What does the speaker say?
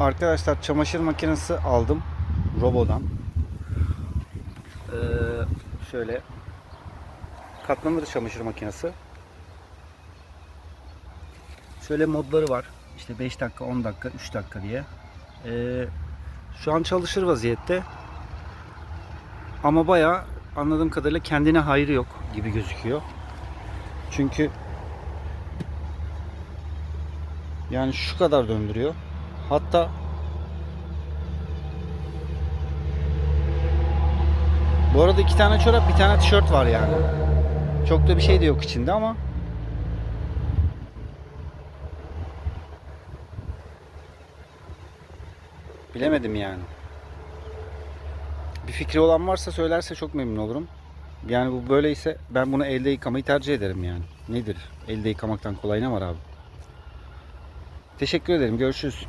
Arkadaşlar çamaşır makinesi aldım. Robo'dan. Ee, şöyle katlanır çamaşır makinesi. Şöyle modları var. İşte 5 dakika, 10 dakika, 3 dakika diye. Ee, şu an çalışır vaziyette. Ama bayağı anladığım kadarıyla kendine hayrı yok gibi gözüküyor. Çünkü yani şu kadar döndürüyor. Hatta Bu arada iki tane çorap, bir tane tişört var yani. Çok da bir şey de yok içinde ama bilemedim yani. Bir fikri olan varsa söylerse çok memnun olurum. Yani bu böyleyse ben bunu elde yıkamayı tercih ederim yani. Nedir? Elde yıkamaktan kolay ne var abi? Teşekkür ederim. Görüşürüz.